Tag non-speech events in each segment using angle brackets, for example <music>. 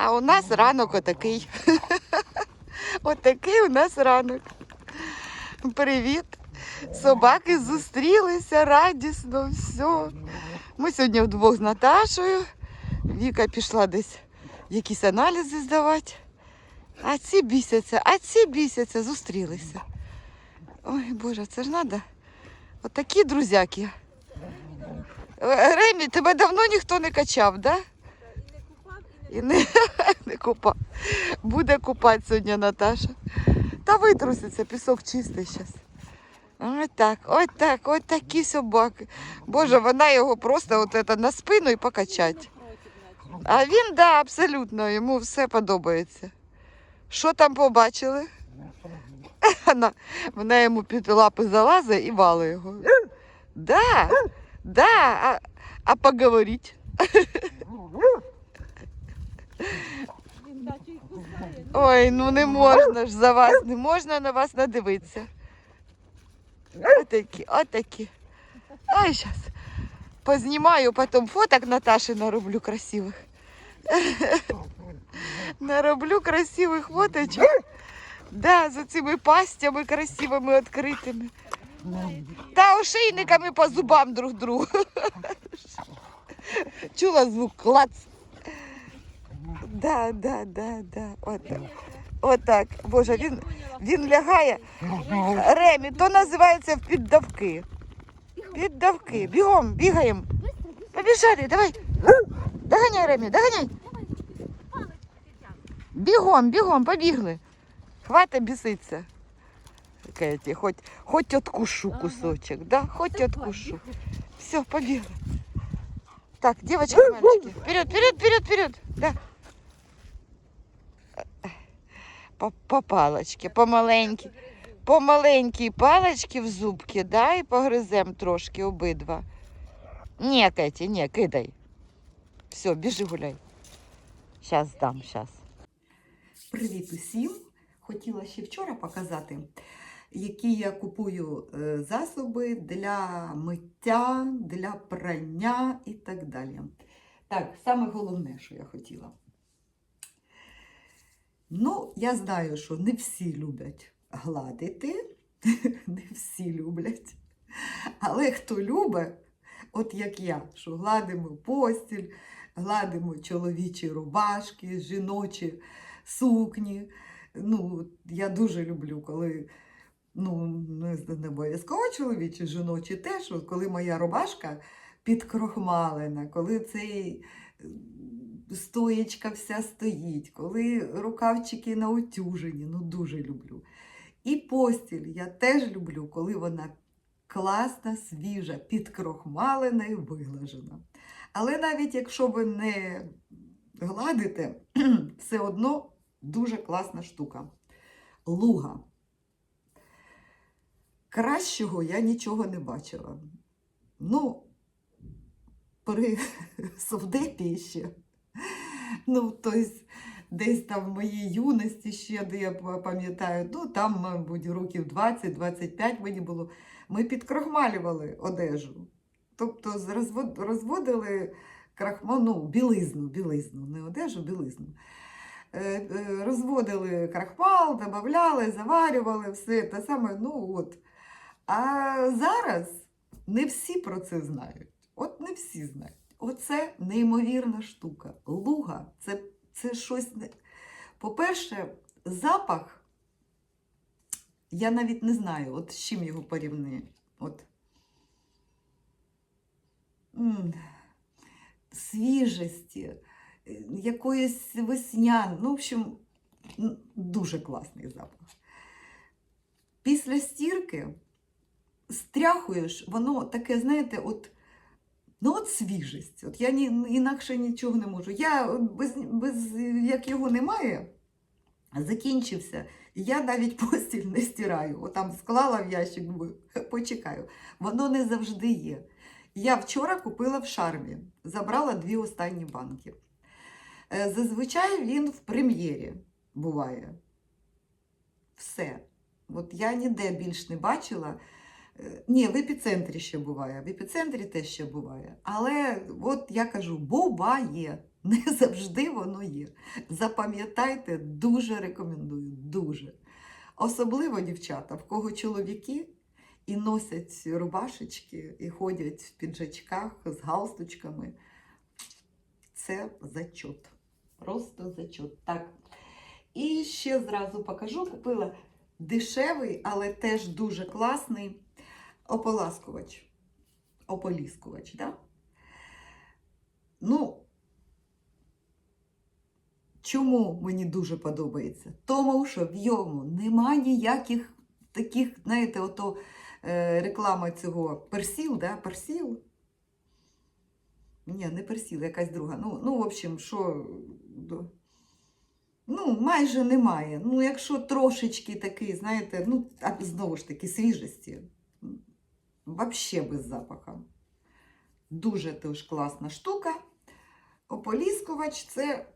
А у нас ранок отакий. <laughs> Отакий у нас ранок. Привіт. Собаки зустрілися радісно, все. Ми сьогодні вдвох з Наташою. Віка пішла десь якісь аналізи здавати. А ці бісяться, а ці бісяться, зустрілися. Ой, Боже, це ж треба. Отакі друзяки. Е, Ремі, тебе давно ніхто не качав, да? І не, <laughs> не купав. Буде купати сьогодні Наташа. Та витруситься, пісок чистий зараз. Ось так, ось так, ось такі собаки. Боже, вона його просто от это, на спину і покачать. А він, да, абсолютно, йому все подобається. Що там побачили? Вона, вона йому під лапи залазить і валить його. Да, да, а, а поговорить? Ой, ну не можна ж за вас, не можна на вас надивитися. Отакі, отакі. Ай, зараз. Познімаю потім фоток Наташі нароблю красивих. Нароблю красивих фоточок. Да, за цими пастями красивими відкритими. Та ошейниками по зубам друг другу. Чула звук клац. Да, да, да, да. Отак. Отак. Боже, він, він лягає. Ремі, то називається в піддавки. Піддавки. Бігом, бігаємо. Побіжали, давай. Доганяй, Ремі, доганяй. Бігом, бігом, побігли. Хвата біситься. Кеті, хоч, хоч откушу кусочок, да? Хоч откушу. Все, побігли. Так, девочки, мальчики, вперед, вперед, вперед, вперед. Да. По, по палочці, по маленькій. По маленькій палочці в зубки, да, і погризем трошки обидва. Ні, Кеті, ні, кидай. Все, біжи гуляй. Щас дам, щас. Привіт усім! Хотіла ще вчора показати, які я купую е, засоби для миття, для прання і так далі. Так, саме головне, що я хотіла. Ну, я знаю, що не всі люблять гладити, <laughs> не всі люблять. Але хто любить, от як я, що гладимо постіль, гладимо чоловічі рубашки, жіночі сукні. Ну, я дуже люблю, коли ну, не, обов'язково чоловічі, жіночі теж, коли моя рубашка підкрохмалена, коли цей стоєчка вся стоїть, коли рукавчики наутюжені, ну дуже люблю. І постіль я теж люблю, коли вона класна, свіжа, підкрохмалена і виглажена. Але навіть якщо ви не гладите, <clears throat> все одно дуже класна штука. Луга. Кращого я нічого не бачила. Ну, при <laughs> совдепі ще. Ну, тобто, десь там в моїй юності ще, де я пам'ятаю, ну там, мабуть, років 20-25 мені було. Ми підкрохмалювали одежу. Тобто розводили крахмал, ну, білизну, білизну, не одежу, білизну. Е, е, Розводили крахмал, додавали, заварювали, все те саме. Ну, от. А зараз не всі про це знають. От не всі знають. Оце неймовірна штука. Луга це, це щось. По-перше, запах, я навіть не знаю, от з чим його порівняти. От. Свіжості, якоїсь веснян. Ну, в общем, дуже класний запах. Після стірки стряхуєш, воно таке, знаєте, от, ну от свіжість. От я ні, інакше нічого не можу. Я без, без як його немає, закінчився. Я навіть постіль не стираю. Отам склала в ящик, почекаю. Воно не завжди є. Я вчора купила в шармі, забрала дві останні банки. Е, Зазвичай він в прем'єрі буває. Все. От я ніде більш не бачила. Е, Ні, в епіцентрі ще буває. В епіцентрі теж ще буває. Але от я кажу, буває. <laughs> Не завжди воно є. Запам'ятайте, дуже рекомендую, дуже. Особливо дівчата, в кого чоловіки і носять рубашечки, і ходять в піджачках з галстучками. Це зачот. Просто зачот. Так. І ще зразу покажу, купила дешевий, але теж дуже класний ополаскувач. Ополіскувач, да? Ну, чому мені дуже подобається? Тому що в йому нема ніяких таких, знаєте, ото е, реклама цього персіл, да? Персіл. Ні, не персіл, якась друга. Ну, ну в общем, що. Ну, майже немає. Ну, якщо трошечки такий, знаєте, ну, знову ж таки, свіжості. Взагалі без запаха. Дуже теж класна штука. Ополіскувач це,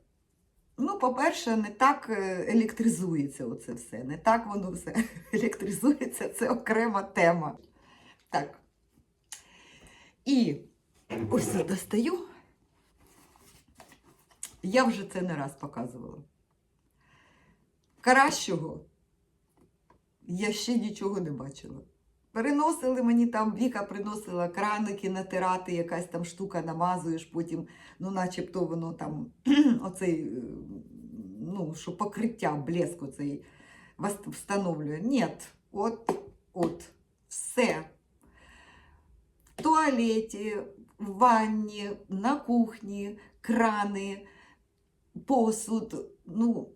ну, по-перше, не так е, електризується оце все. Не так воно все <laughs> електризується, це окрема тема. Так. І ось я достаю. Я вже це не раз показувала. Кращого я ще нічого не бачила. Переносили мені там, Віка приносила краники натирати, якась там штука намазуєш, потім, ну, начебто воно там, <clears throat> оцей, е, ну, що покриття, блеск оцей встановлює. Ні, от, от, все. В туалеті, в ванні, на кухні, крани, посуд, ну,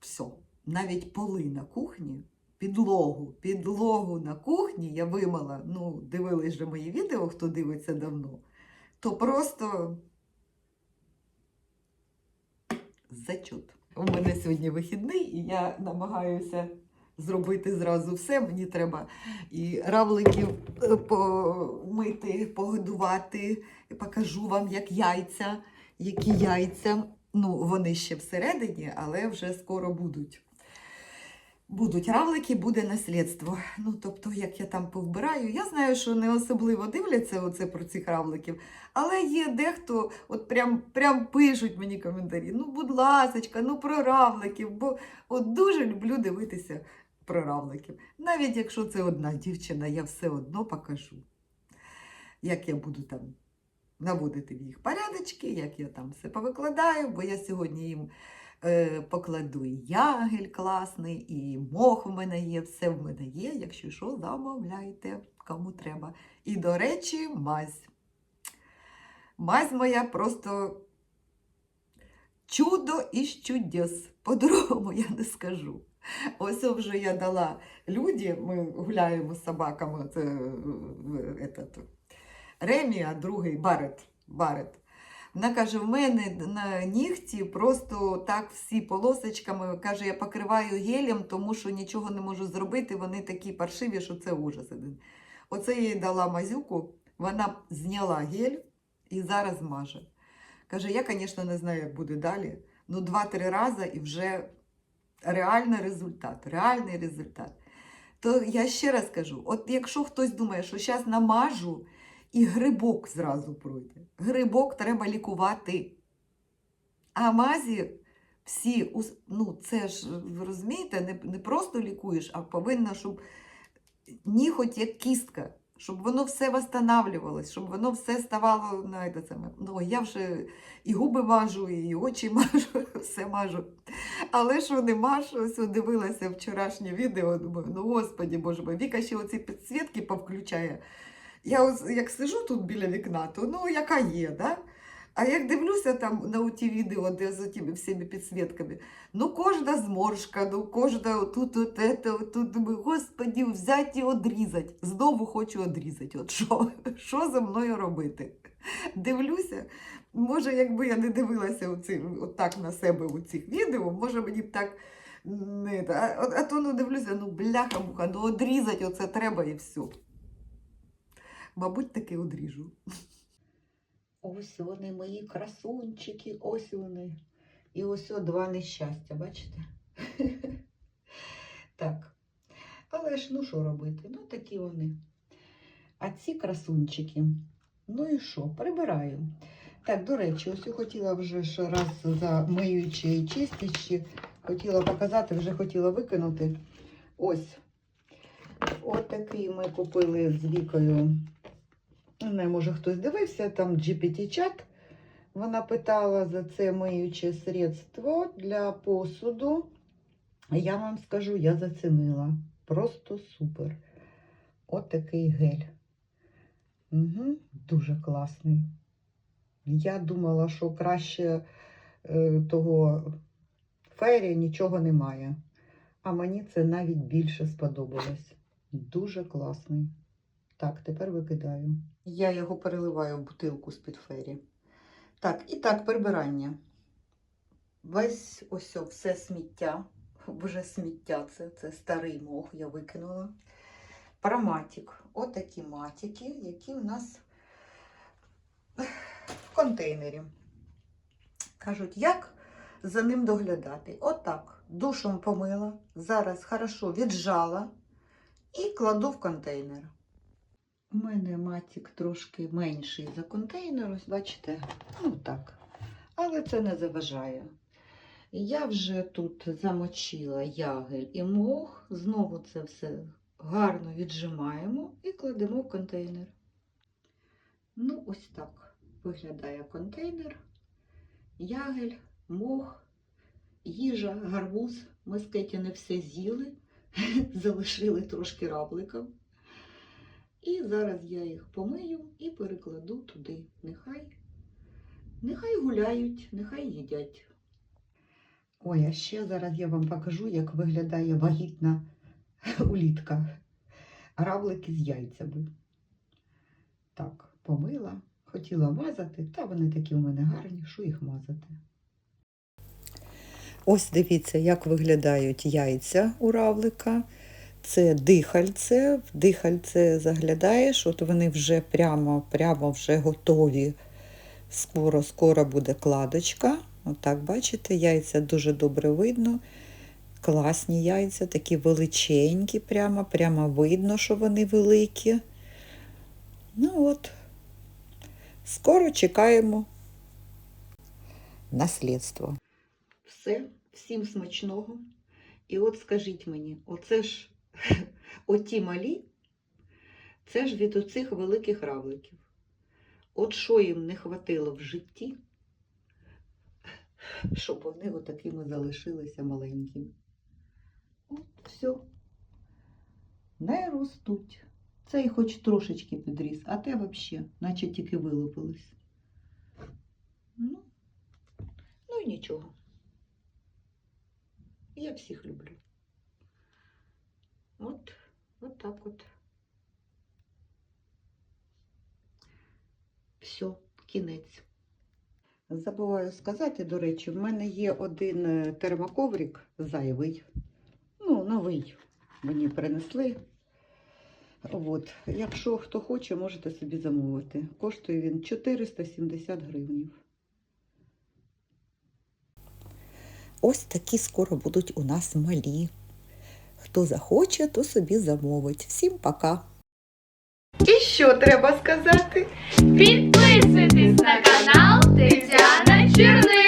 все. Навіть поли на кухні, підлогу, підлогу на кухні я вимила, ну, дивились же мої відео, хто дивиться давно, то просто зачут. У мене сьогодні вихідний, і я намагаюся зробити зразу все. Мені треба і равликів е, помити, погодувати. Покажу вам, як яйця, які яйця. Ну, вони ще всередині, але вже скоро будуть. Будуть равлики, буде наслідство. Ну, тобто, як я там повбираю. Я знаю, що не особливо дивляться оце про цих равликів, але є дехто, от прям, прям пишуть мені коментарі. Ну, будь ласочка, ну про равликів, бо от дуже люблю дивитися про равликів. Навіть якщо це одна дівчина, я все одно покажу, як я буду там наводити в їх порядочки, як я там все повикладаю, бо я сьогодні їм покладу і ягель класний, і мох в мене є, все в мене є. Якщо що, замовляйте, кому треба. І, до речі, мазь. Мазь моя просто чудо із чудес. По-другому я не скажу. Ось вже я дала люди, ми гуляємо з собаками, це е, е, Ремі, а другий Барет. Барет. Вона каже: в мене на нігті просто так всі полосочками. Каже, я покриваю гелем, тому що нічого не можу зробити. Вони такі паршиві, що це ужас один. Оце я їй дала мазюку, вона зняла гель і зараз маже. Каже, я, звісно, не знаю, як буде далі. Ну, два-три рази і вже реальний результат. Реальний результат. То я ще раз кажу: от якщо хтось думає, що зараз намажу і грибок зразу пройде. Грибок треба лікувати. А мазі всі, ну це ж, ви розумієте, не, не просто лікуєш, а повинна, щоб ніхоть як кістка, щоб воно все восстанавливалось, щоб воно все ставало на це. Ну, я вже і губи мажу, і очі мажу, <laughs> все мажу. Але що не мажу, ось дивилася вчорашнє відео, думаю, ну господі боже мой, Віка ще оці підсвітки повключає. Я ось як сижу тут біля вікна, то ну яка є, да? А як дивлюся там на ті відео, де з тими всіми підсвітками, ну кожна зморшка, ну кожна тут, от, от, тут, думаю, господі, взяти і одрізати. Знову хочу одрізати. От що, <laughs> що за мною робити? Дивлюся, може, якби я не дивилася оці, отак на себе у цих відео, може мені б так. Не, а, а то ну дивлюся, ну бляха-муха, ну одрізати оце треба і все. Мабуть, таки одріжу. Ось вони, мої красунчики, ось вони. І ось два нещастя, бачите? <laughs> так. Але ж ну що робити? Ну такі вони. А ці красунчики, ну і що? Прибираю. Так, до речі, ось я хотіла вже ж раз за миючі і чистячі, хотіла показати, вже хотіла викинути. Ось. От ми купили з Вікою. Не може хтось дивився, там GPT-чат. Вона питала за це миюче средство для посуду. Я вам скажу, я зацінила. Просто супер. От такий гель. Угу, дуже класний. Я думала, що краще е, того фері нічого немає. А мені це навіть більше сподобалось. Дуже класний. Так, тепер викидаю. Я його переливаю в бутилку з-під фері. Так, і так, прибирання. Весь ось все сміття. Вже сміття це, це старий мох, я викинула. Параматік. Отакі матики, які у нас в контейнері. Кажуть, як за ним доглядати? Отак. Душом помила, зараз хорошо віджала і кладу в контейнер. У мене матік трошки менший за контейнер, ось бачите, ну так. Але це не заважає. Я вже тут замочила ягель і мох, знову це все гарно віджимаємо і кладемо в контейнер. Ну, ось так виглядає контейнер, ягель, мох, їжа, гарбуз. Ми з Кеті не все з'їли, <laughs> залишили трошки рабликом. І зараз я їх помию і перекладу туди. Нехай, нехай гуляють, нехай їдять. Ой, а ще зараз я вам покажу, як виглядає вагітна улітка. Раблики з яйцями. Так, помила, хотіла мазати, та вони такі у мене гарні, що їх мазати. Ось дивіться, як виглядають яйця у равлика. Це дихальце. В дихальце заглядаєш, от вони вже прямо, прямо вже готові. Скоро, скоро буде кладочка. Отак, бачите, яйця дуже добре видно. Класні яйця, такі величенькі, прямо, прямо видно, що вони великі. Ну от, скоро чекаємо наслідство. Все, всім смачного. І от скажіть мені, оце ж <laughs> оті малі, це ж від оцих великих равликів. От що їм не хватило в житті, <laughs> щоб вони отакими залишилися маленькими. От все. Не ростуть. Цей хоч трошечки підріс, а те взагалі, наче тільки вилупились. Ну, ну і нічого. Я всіх люблю. От, от так от. Все, кінець. Забуваю сказати, до речі, в мене є один е, термоковрик зайвий. Ну, новий. Мені принесли. От. Якщо хто хоче, можете собі замовити. Коштує він 470 гривень. Ось такі скоро будуть у нас малі. Хто захоче, то собі замовить. Всім пока. І що треба сказати? Підписуйтесь на канал Тетяна Черниш.